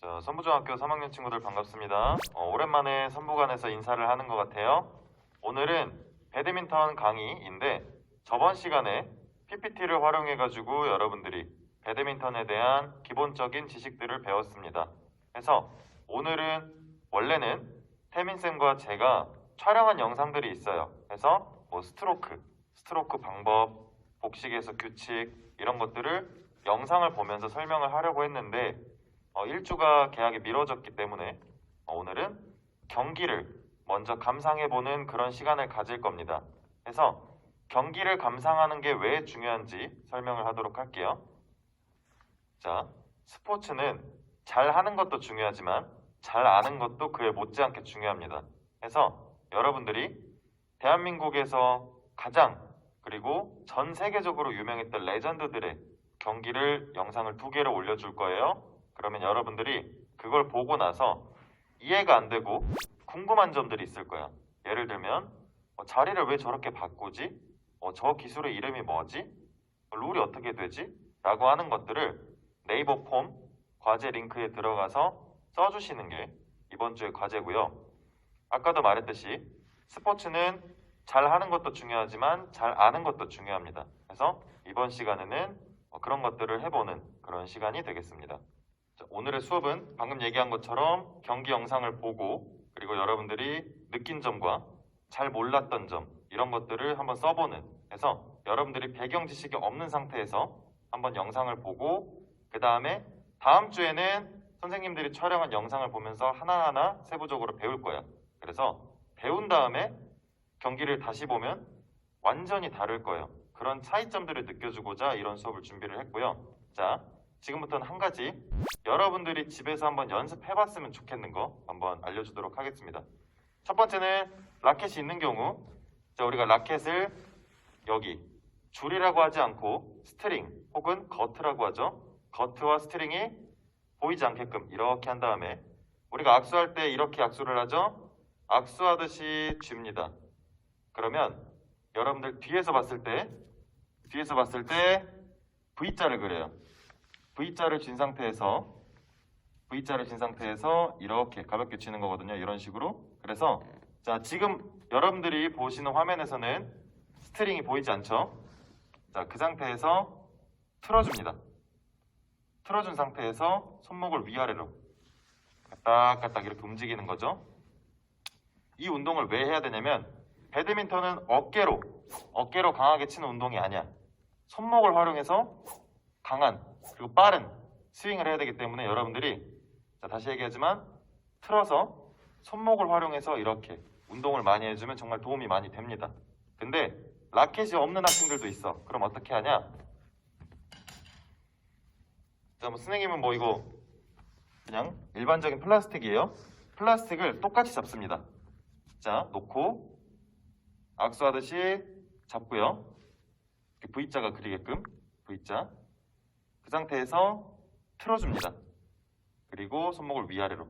자, 선부중학교 3학년 친구들 반갑습니다. 어, 오랜만에 선부관에서 인사를 하는 것 같아요. 오늘은 배드민턴 강의인데 저번 시간에 PPT를 활용해가지고 여러분들이 배드민턴에 대한 기본적인 지식들을 배웠습니다. 그래서 오늘은 원래는 태민쌤과 제가 촬영한 영상들이 있어요. 그래서 뭐 스트로크, 스트로크 방법, 복식에서 규칙 이런 것들을 영상을 보면서 설명을 하려고 했는데 어, 일주가 계약이 미뤄졌기 때문에 어, 오늘은 경기를 먼저 감상해보는 그런 시간을 가질 겁니다. 그래서 경기를 감상하는 게 왜 중요한지 설명을 하도록 할게요. 자, 스포츠는 잘 하는 것도 중요하지만 잘 아는 것도 그에 못지않게 중요합니다. 그래서 여러분들이 대한민국에서 가장 그리고 전 세계적으로 유명했던 레전드들의 경기를 영상을 두 개를 올려줄 거예요. 그러면 여러분들이 그걸 보고 나서 이해가 안 되고 궁금한 점들이 있을 거야. 예를 들면 어, 자리를 왜 저렇게 바꾸지? 어, 저 기술의 이름이 뭐지? 어, 룰이 어떻게 되지? 라고 하는 것들을 네이버 폼 과제 링크에 들어가서 써주시는 게 이번 주의 과제고요. 아까도 말했듯이 스포츠는 잘 하는 것도 중요하지만 잘 아는 것도 중요합니다. 그래서 이번 시간에는 어, 그런 것들을 해보는 그런 시간이 되겠습니다. 자, 오늘의 수업은 방금 얘기한 것처럼 경기 영상을 보고 그리고 여러분들이 느낀 점과 잘 몰랐던 점 이런 것들을 한번 써보는 해서 여러분들이 배경 지식이 없는 상태에서 한번 영상을 보고 그 다음에 다음 주에는 선생님들이 촬영한 영상을 보면서 하나하나 세부적으로 배울 거야. 그래서 배운 다음에 경기를 다시 보면 완전히 다를 거예요. 그런 차이점들을 느껴주고자 이런 수업을 준비를 했고요. 자, 지금부터는 한 가지 여러분들이 집에서 한번 연습해봤으면 좋겠는 거 한번 알려주도록 하겠습니다. 첫 번째는 라켓이 있는 경우 자, 우리가 라켓을 여기 줄이라고 하지 않고 스트링 혹은 거트라고 하죠. 거트와 스트링이 보이지 않게끔 이렇게 한 다음에 우리가 악수할 때 이렇게 악수를 하죠. 악수하듯이 쥡니다. 그러면 여러분들 뒤에서 봤을 때 뒤에서 봤을 때 V자를 그려요. V자를 쥔 상태에서 V자를 쥔 상태에서 이렇게 가볍게 쥐는 거거든요. 이런 식으로. 그래서 자 지금 여러분들이 보시는 화면에서는 스트링이 보이지 않죠? 자 그 상태에서 틀어줍니다. 틀어준 상태에서 손목을 위아래로 까딱까딱 이렇게 움직이는 거죠. 이 운동을 왜 해야 되냐면 배드민턴은 어깨로 어깨로 강하게 치는 운동이 아니야. 손목을 활용해서 강한 그리고 빠른 스윙을 해야 되기 때문에 여러분들이 자 다시 얘기하지만 틀어서 손목을 활용해서 이렇게 운동을 많이 해주면 정말 도움이 많이 됩니다. 근데 라켓이 없는 학생들도 있어. 그럼 어떻게 하냐? 자, 뭐 선생님은 뭐 이거 그냥 일반적인 플라스틱이에요. 플라스틱을 똑같이 잡습니다. 자, 놓고 악수하듯이 잡고요. V자가 그리게끔 V자. 그 상태에서 틀어줍니다. 그리고 손목을 위아래로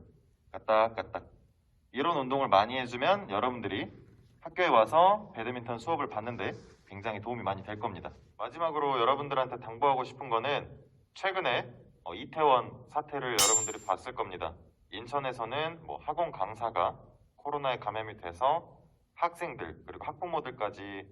까딱까딱. 이런 운동을 많이 해주면 여러분들이 학교에 와서 배드민턴 수업을 받는데 굉장히 도움이 많이 될 겁니다. 마지막으로 여러분들한테 당부하고 싶은 거는 최근에 어, 이태원 사태를 여러분들이 봤을 겁니다. 인천에서는 뭐 학원 강사가 코로나에 감염이 돼서 학생들 그리고 학부모들까지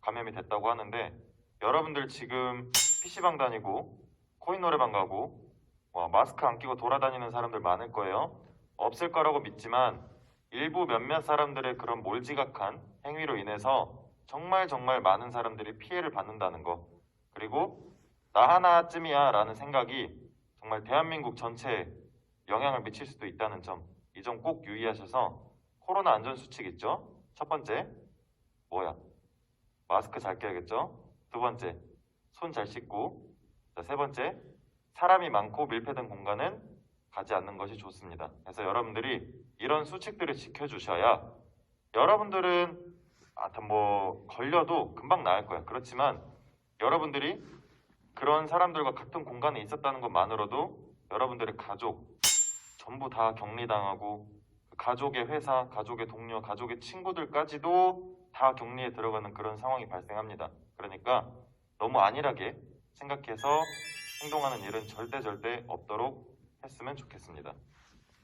감염이 됐다고 하는데 여러분들 지금 PC방 다니고 코인 노래방 가고 와, 마스크 안 끼고 돌아다니는 사람들 많을 거예요. 없을 거라고 믿지만 일부 몇몇 사람들의 그런 몰지각한 행위로 인해서 정말 정말 많은 사람들이 피해를 받는다는 거 그리고 나 하나쯤이야 라는 생각이 정말 대한민국 전체에 영향을 미칠 수도 있다는 점 이 점 꼭 유의하셔서 코로나 안전수칙 있죠? 첫 번째 뭐야? 마스크 잘 껴야겠죠? 두 번째 손 잘 씻고 자, 세 번째 사람이 많고 밀폐된 공간은 가지 않는 것이 좋습니다. 그래서 여러분들이 이런 수칙들을 지켜주셔야 여러분들은 아무튼 뭐 걸려도 금방 나을 거야. 그렇지만 여러분들이 그런 사람들과 같은 공간에 있었다는 것만으로도 여러분들의 가족 전부 다 격리당하고 그 가족의 회사, 가족의 동료, 가족의 친구들까지도 다 격리에 들어가는 그런 상황이 발생합니다. 그러니까 너무 안일하게 생각해서 행동하는 일은 절대 절대 없도록 했으면 좋겠습니다.